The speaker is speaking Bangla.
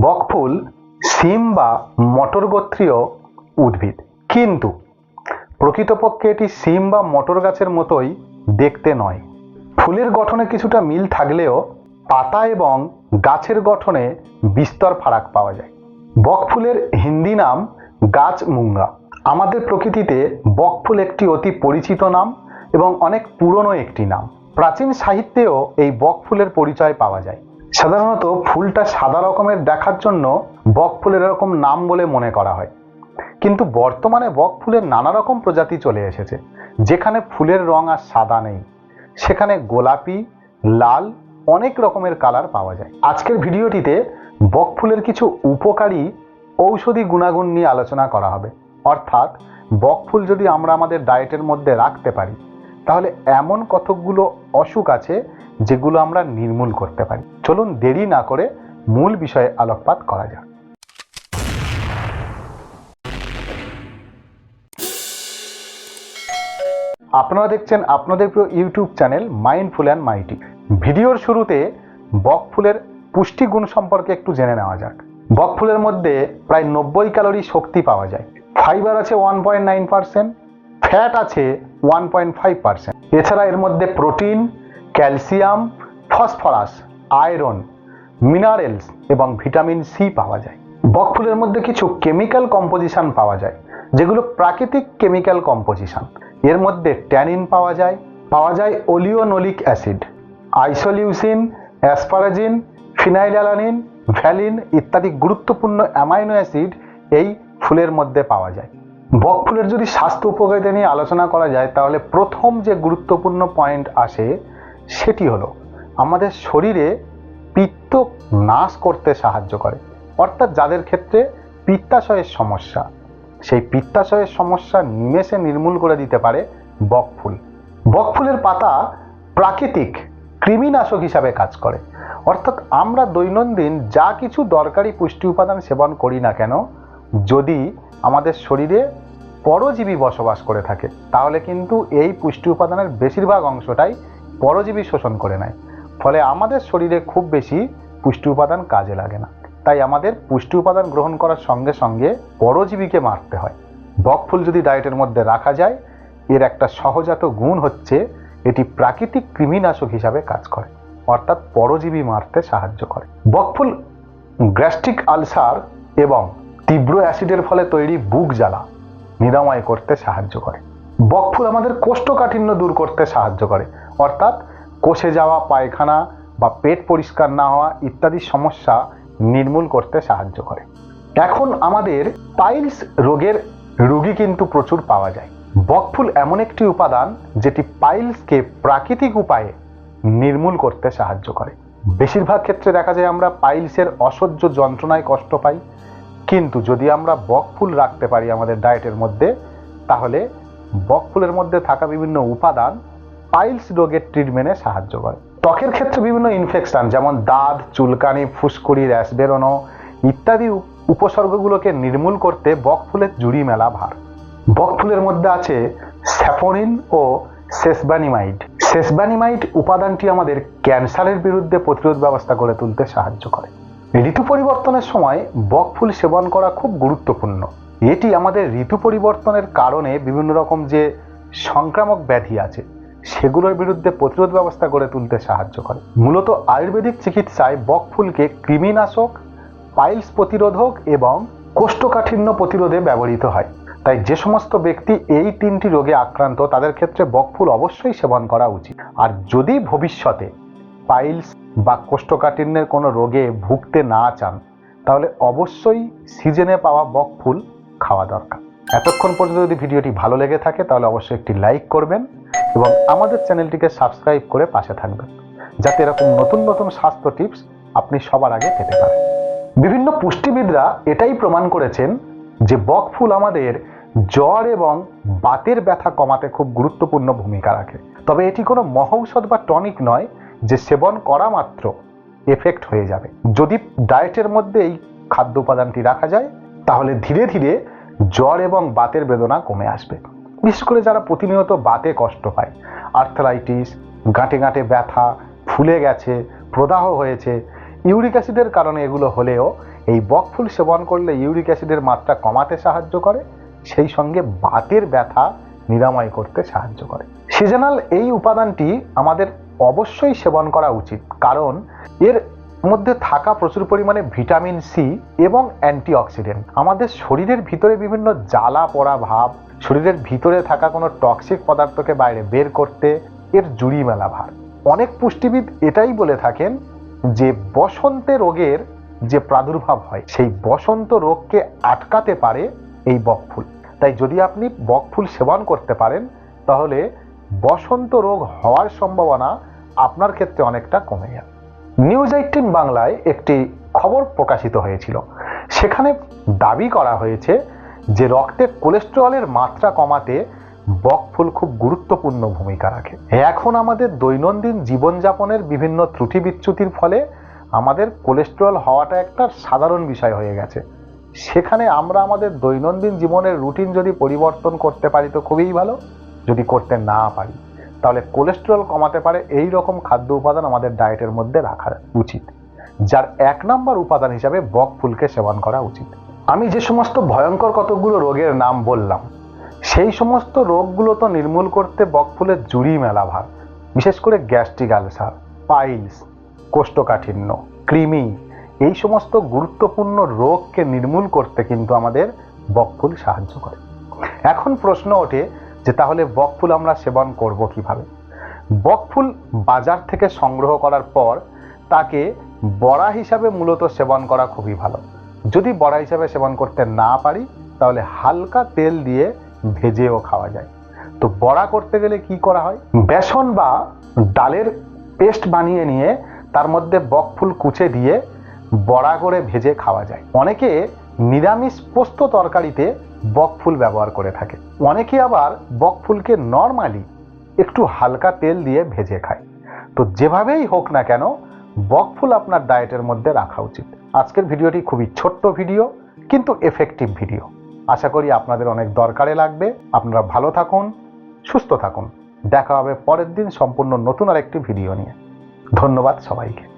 বকফুল, সিম বা মটর গোত্রীয় উদ্ভিদ। কিন্তু প্রকৃতপক্ষে এটি সিম বা মটর গাছের মতোই দেখতে নয়। ফুলের গঠনে কিছুটা মিল থাকলেও পাতা এবং গাছের গঠনে বিস্তর ফারাক পাওয়া যায়। বকফুলের হিন্দি নাম গাছ মুঙ্গা। আমাদের প্রকৃতিতে বকফুল একটি অতি পরিচিত নাম এবং অনেক পুরনো একটি নাম। প্রাচীন সাহিত্যেও এই বকফুলের পরিচয় পাওয়া যায়। সাধারণত ফুলটা সাদা রকমের দেখার জন্য বকফুলের এরকম নাম বলে মনে করা হয়। কিন্তু বর্তমানে বক ফুলের নানা রকম প্রজাতি চলে এসেছে, যেখানে ফুলের রং আর সাদা নেই। সেখানে গোলাপি, লাল অনেক রকমের কালার পাওয়া যায়। আজকের ভিডিওটিতে বক ফুলের কিছু উপকারী ঔষধি গুণাগুণ নিয়ে আলোচনা করা হবে। অর্থাৎ বক ফুল যদি আমরা আমাদের ডায়েটের মধ্যে রাখতে পারি তাহলে এমন কতকগুলো অসুখ আছে যেগুলো আমরা নির্মূল করতে পারি? চলুন দেরি না করে মূল বিষয়ে আলোকপাত করা যাক। আপনারা দেখছেন আপনাদের প্রিয় YouTube channel mindful and mighty. ভিডিওর শুরুতে বক ফুলের পুষ্টি গুণ সম্পর্কে একটু জেনে নেওয়া যাক। বক ফুলের মধ্যে প্রায় নব্বই ক্যালোরি শক্তি পাওয়া যায়। ফাইবার আছে one point nine percent, fat আছে ওয়ান পয়েন্ট ফাইভ পার্সেন্ট। এছাড়া এর মধ্যে protein, calcium, phosphorus, iron, minerals এবং ভিটামিন সি পাওয়া যায়। বকফুলের মধ্যে কিছু কেমিক্যাল কম্পোজিশন পাওয়া যায়, যেগুলো প্রাকৃতিক কেমিক্যাল কম্পোজিশন। এর মধ্যে ট্যানিন পাওয়া যায় পাওয়া যায় oleanolic acid, isoleucine, asparagine, phenylalanine, valine ইত্যাদি গুরুত্বপূর্ণ অ্যামাইনো অ্যাসিড এই ফুলের মধ্যে পাওয়া যায়। বক ফুলের যদি স্বাস্থ্য উপকারিতা নিয়ে আলোচনা করা যায়, তাহলে প্রথম যে গুরুত্বপূর্ণ পয়েন্ট আসে, সেটি হলো আমাদের শরীরে পিত্ত নাশ করতে সাহায্য করে। অর্থাৎ যাদের ক্ষেত্রে পিত্তাশয়ের সমস্যা, সেই পিত্তাশয়ের সমস্যা নিমেষে নির্মূল করে দিতে পারে বকফুল। বকফুলের পাতা প্রাকৃতিক কৃমিনাশক হিসাবে কাজ করে। অর্থাৎ আমরা দৈনন্দিন যা কিছু দরকারি পুষ্টি উপাদান সেবন করি না কেন, যদি আমাদের শরীরে পরজীবী বসবাস করে থাকে। তাহলে কিন্তু এই পুষ্টি উপাদানের বেশিরভাগ অংশটাই পরজীবী শোষণ করে নেয়। ফলে আমাদের শরীরে খুব বেশি পুষ্টি উপাদান কাজে লাগে না। তাই আমাদের পুষ্টি উপাদান গ্রহণ করার সঙ্গে সঙ্গে পরজীবীকে মারতে হয়। বকফুল যদি ডায়েটের মধ্যে রাখা যায়, এর একটা সহজাত গুণ হচ্ছে এটি প্রাকৃতিক কৃমিনাশক হিসাবে কাজ করে, অর্থাৎ পরজীবী মারতে সাহায্য করে। বকফুল গ্যাস্ট্রিক আলসার এবং তীব্র অ্যাসিডের ফলে তৈরি বুক জ্বালা নিরাময় করতে সাহায্য করে। বকফুল আমাদের কোষ্ঠকাঠিন্য দূর করতে সাহায্য করে। অর্থাৎ কোষে যাওয়া পায়খানা বা পেট পরিষ্কার না হওয়া ইত্যাদি সমস্যা নির্মূল করতে সাহায্য করে। এখন আমাদের পাইলস রোগের রোগী কিন্তু প্রচুর পাওয়া যায়। বকফুল এমন একটি উপাদান যেটি পাইলসকে প্রাকৃতিক উপায়ে নির্মূল করতে সাহায্য করে। বেশিরভাগ ক্ষেত্রে দেখা যায় আমরা পাইলসের অসহ্য যন্ত্রণায় কষ্ট পাই কিন্তু যদি আমরা বকফুল রাখতে পারি আমাদের ডায়েটের মধ্যে, তাহলে বকফুলের মধ্যে থাকা বিভিন্ন উপাদান পাইলস রোগের ট্রিটমেন্টে সাহায্য করে। ত্বকের ক্ষেত্রে বিভিন্ন ইনফেকশন যেমন দাঁত, চুলকানি, ফুসকুড়ি, র্যাশ বেরোনো ইত্যাদি উপসর্গগুলোকে নির্মূল করতে বকফুলের জুড়ি মেলা ভার। বকফুলের মধ্যে আছে স্যাফোনিন ও সেসবানিমাইড। সেসবানিমাইড উপাদানটি আমাদের ক্যান্সারের বিরুদ্ধে প্রতিরোধ ব্যবস্থা গড়ে তুলতে সাহায্য করে। ঋতু পরিবর্তনের সময় বকফুল সেবন করা খুব গুরুত্বপূর্ণ। এটি আমাদের ঋতু পরিবর্তনের কারণে বিভিন্ন রকম যে সংক্রামক ব্যাধি আছে, সেগুলোর বিরুদ্ধে প্রতিরোধ ব্যবস্থা গড়ে তুলতে সাহায্য করে। মূলত আয়ুর্বেদিক চিকিৎসায় বকফুলকে কৃমিনাশক, পাইলস প্রতিরোধক এবং কোষ্ঠকাঠিন্য প্রতিরোধে ব্যবহৃত হয়। তাই যে সমস্ত ব্যক্তি এই তিনটি রোগে আক্রান্ত, তাদের ক্ষেত্রে বকফুল অবশ্যই সেবন করা উচিত। আর যদি ভবিষ্যতে পাইলস বা কোষ্ঠকাঠিন্যের কোনো রোগে ভুগতে না চান, তাহলে অবশ্যই সিজনে পাওয়া বকফুল খাওয়া দরকার। এতক্ষণ পর্যন্ত যদি ভিডিওটি ভালো লেগে থাকে, তাহলে অবশ্যই একটি লাইক করবেন এবং আমাদের চ্যানেলটিকে সাবস্ক্রাইব করে পাশে থাকবেন, যাতে এরকম নতুন নতুন স্বাস্থ্য টিপস আপনি সবার আগে পেতে পারেন। বিভিন্ন পুষ্টিবিদরা এটাই প্রমাণ করেছেন যে বকফুল আমাদের জ্বর এবং বাতের ব্যথা কমাতে খুব গুরুত্বপূর্ণ ভূমিকা রাখে। তবে এটি কোনো মহৌষধ বা টনিক নয় যে সেবন করা মাত্র এফেক্ট হয়ে যাবে। যদি ডায়েটের মধ্যে এই খাদ্য উপাদানটি রাখা যায়, তাহলে ধীরে ধীরে জ্বর এবং বাতের বেদনা কমে আসবে। বিশেষ করে যারা প্রতিনিয়ত বাতে কষ্ট পায় আর্থারাইটিস গাঁটে গাঁটে ব্যথা, ফুলে গেছে, প্রদাহ হয়েছে ইউরিক অ্যাসিডের কারণে এগুলো হলেও এই বকফুল সেবন করলে ইউরিক অ্যাসিডের মাত্রা কমাতে সাহায্য করে, সেই সঙ্গে বাতের ব্যথা নিরাময় করতে সাহায্য করে। সিজনাল এই উপাদানটি আমাদের অবশ্যই সেবন করা উচিত, কারণ এর মধ্যে থাকা প্রচুর পরিমাণে ভিটামিন সি এবং অ্যান্টিঅক্সিডেন্ট। আমাদের শরীরের ভিতরে বিভিন্ন জ্বালা পড়া ভাব, শরীরের ভিতরে থাকা কোনো টক্সিক পদার্থকে বাইরে বের করতে এর জুড়ি মেলা ভার। অনেক পুষ্টিবিদ এটাই বলে থাকেন যে বসন্তে রোগের যে প্রাদুর্ভাব হয়, সেই বসন্ত রোগকে আটকাতে পারে এই বকফুল। তাই যদি আপনি বকফুল সেবন করতে পারেন, তাহলে বসন্ত রোগ হওয়ার সম্ভাবনা আপনার ক্ষেত্রে অনেকটা কমে যাবে। নিউজ এইটিন বাংলায় একটি খবর প্রকাশিত হয়েছিল। সেখানে দাবি করা হয়েছে যে রক্তে কোলেস্টেরলের মাত্রা কমাতে বকফুল খুব গুরুত্বপূর্ণ ভূমিকা রাখে। এখন আমাদের দৈনন্দিন জীবনযাপনের বিভিন্ন ত্রুটি বিচ্যুতির ফলে আমাদের কোলেস্টেরল হওয়াটা একটা সাধারণ বিষয় হয়ে গেছে। সেখানে আমরা আমাদের দৈনন্দিন জীবনের রুটিন যদি পরিবর্তন করতে পারি তো খুবই ভালো, যদি করতে না পারি। তাহলে কোলেস্টেরল কমাতে পারে এই রকম খাদ্য উপাদান আমাদের ডায়েটের মধ্যে রাখা উচিত। যার এক নম্বর উপাদান হিসাবে বক ফুলকে সেবন করা উচিত। আমি যে সমস্ত ভয়ঙ্কর কতগুলো রোগের নাম বললাম, সেই সমস্ত রোগগুলো তো নির্মূল করতে বক ফুলের জুড়ি মেলা ভার। বিশেষ করে গ্যাস্ট্রিক আলসার, পাইলস, কোষ্ঠকাঠিন্য, কৃমি, এই সমস্ত গুরুত্বপূর্ণ রোগকে নির্মূল করতে কিন্তু আমাদের বকফুল সাহায্য করে। এখন প্রশ্ন ওঠে যে তাহলে বকফুল আমরা সেবন করব কীভাবে? বকফুল বাজার থেকে সংগ্রহ করার পর তাকে বড়া হিসাবে মূলত সেবন করা খুবই ভালো। যদি বড়া হিসাবে সেবন করতে না পারি, তাহলে হালকা তেল দিয়ে ভেজেও খাওয়া যায়। তো বড়া করতে গেলে কি করা হয়? বেসন বা ডালের পেস্ট বানিয়ে নিয়ে তার মধ্যে বকফুল কুচে দিয়ে বড়া করে ভেজে খাওয়া যায়। অনেকে নিরামিষ পোস্ত তরকারিতে বকফুল ব্যবহার করে থাকে। অনেকে আবার বকফুলকে নর্মালি একটু হালকা তেল দিয়ে ভেজে খায়। তো যেভাবেই হোক না কেন বকফুল আপনার ডায়েটের মধ্যে রাখা উচিত। আজকের ভিডিওটি খুবই ছোট্ট ভিডিও, কিন্তু এফেক্টিভ ভিডিও। আশা করি আপনাদের অনেক দরকারে লাগবে। আপনারা ভালো থাকুন, সুস্থ থাকুন। দেখা হবে পরের দিন সম্পূর্ণ নতুন আরেকটি ভিডিও নিয়ে। ধন্যবাদ সবাইকে।